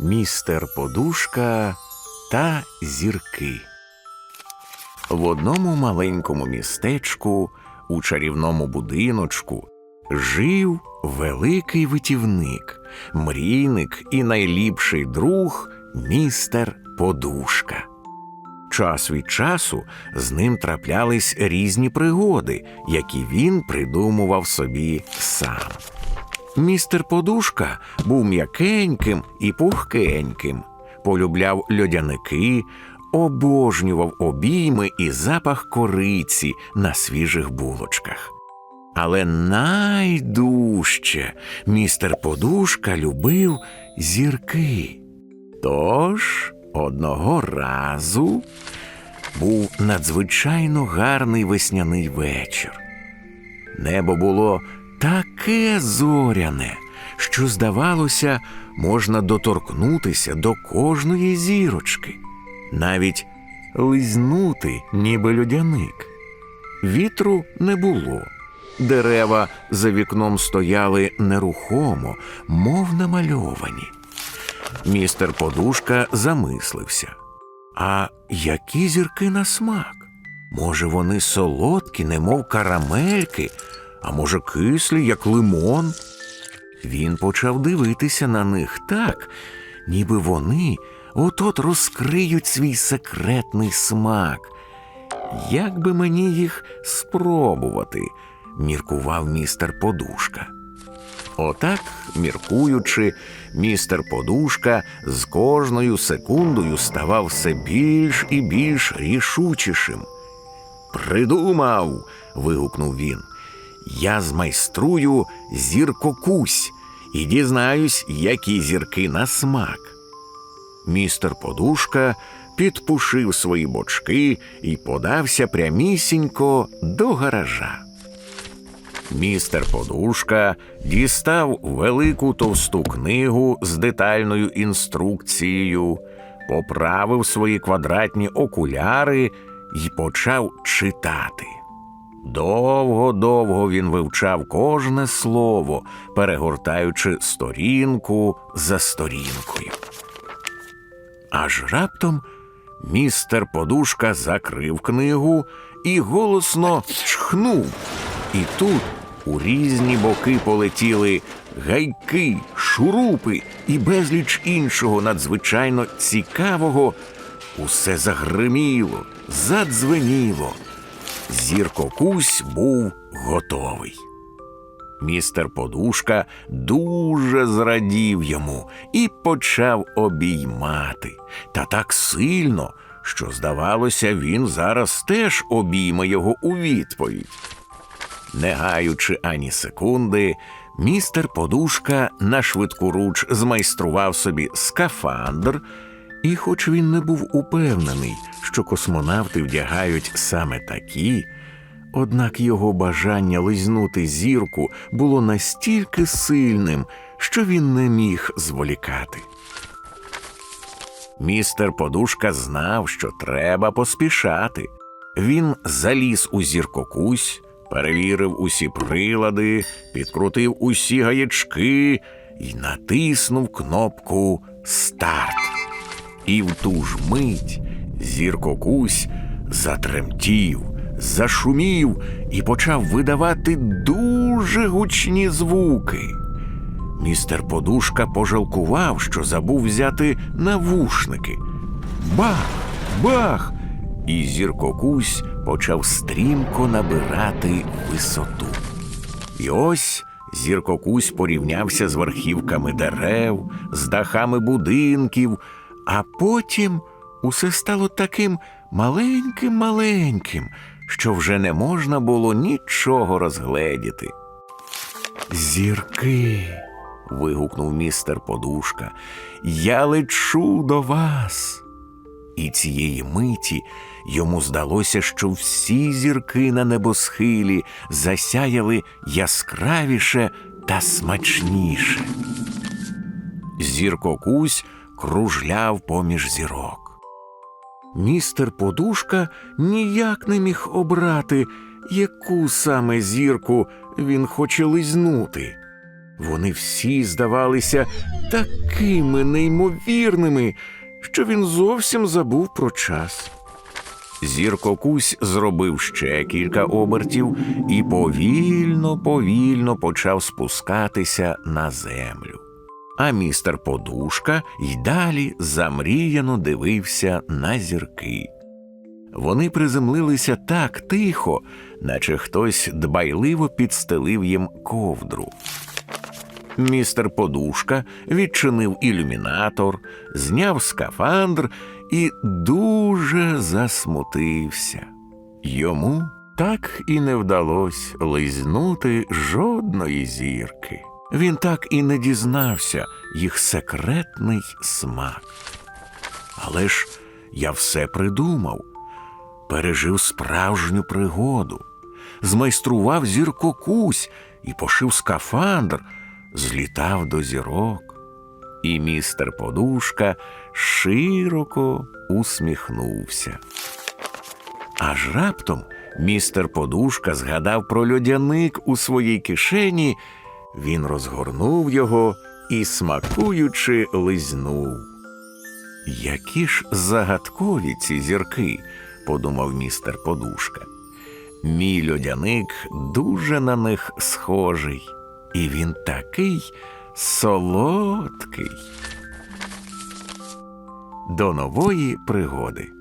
Містер Подушка та зірки. В одному маленькому містечку у чарівному будиночку жив великий витівник, мрійник і найліпший друг містер Подушка. Час від часу з ним траплялись різні пригоди, які він придумував собі сам. Містер Подушка був м'якеньким і пухкеньким, полюбляв льодяники, обожнював обійми і запах кориці на свіжих булочках. Але найдужче містер Подушка любив зірки. Тож одного разу був надзвичайно гарний весняний вечір. Небо було таке зоряне, що, здавалося, можна доторкнутися до кожної зірочки, навіть лизнути, ніби людяник. Вітру не було. Дерева за вікном стояли нерухомо, мов намальовані. Містер Подушка замислився. А які зірки на смак? Може, вони солодкі, немов карамельки, а може, кислі, як лимон? Він почав дивитися на них так, ніби вони от-от розкриють свій секретний смак. Як би мені їх спробувати? міркував містер Подушка. Отак, міркуючи, містер Подушка з кожною секундою ставав все більш і більш рішучішим. Придумав. вигукнув він. Я змайструю зіркокусь і дізнаюсь, які зірки на смак. Містер Подушка підпушив свої бочки і подався прямісінько до гаража. Містер Подушка дістав велику товсту книгу з детальною інструкцією, поправив свої квадратні окуляри і почав читати. Довго-довго він вивчав кожне слово, перегортаючи сторінку за сторінкою. Аж раптом містер Подушка закрив книгу і голосно чхнув. І тут у різні боки полетіли гайки, шурупи і безліч іншого надзвичайно цікавого. Усе загриміло, задзвеніло. Зіркокусь був готовий. Містер Подушка дуже зрадів йому і почав обіймати. Та так сильно, що, здавалося, він зараз теж обійме його у відповідь. Не гаючи ані секунди, містер Подушка на швидку руч змайстрував собі скафандр, і, хоч він не був упевнений, що космонавти вдягають саме такі, однак його бажання лизнути зірку було настільки сильним, що він не міг зволікати. Містер Подушка знав, що треба поспішати. Він заліз у зіркокусь, перевірив усі прилади, підкрутив усі гаячки і натиснув кнопку Старт. І в ту ж мить зіркокусь затремтів, зашумів і почав видавати дуже гучні звуки. Містер Подушка пожалкував, що забув взяти навушники. Бах! Бах! І зіркокусь почав стрімко набирати висоту. І ось зіркокусь порівнявся з верхівками дерев, з дахами будинків, а потім усе стало таким маленьким маленьким, що вже не можна було нічого розгледіти. Зірки. вигукнув містер Подушка. Я лечу до вас. І цієї миті йому здалося, що всі зірки на небосхилі засяяли яскравіше та смачніше. Зіркокусь кружляв поміж зірок. Містер Подушка ніяк не міг обрати, яку саме зірку він хоче лизнути. Вони всі здавалися такими неймовірними, що він зовсім забув про час. Зірко Кусь зробив ще кілька обертів і повільно, повільно почав спускатися на землю. А містер Подушка й далі замріяно дивився на зірки. Вони приземлилися так тихо, наче хтось дбайливо підстелив їм ковдру. Містер Подушка відчинив ілюмінатор, зняв скафандр і дуже засмутився. Йому так і не вдалося лизнути жодної зірки. Він так і не дізнався їх секретний смак. Але ж я все придумав, пережив справжню пригоду, змайстрував зірко кусь і пошив скафандр, злітав до зірок. І містер Подушка широко усміхнувся. Аж раптом містер Подушка згадав про льодяник у своїй кишені. Він розгорнув його і, смакуючи, лизнув. Які ж загадкові ці зірки, подумав містер Подушка. Мій льодяник дуже на них схожий, і він такий солодкий. До нової пригоди.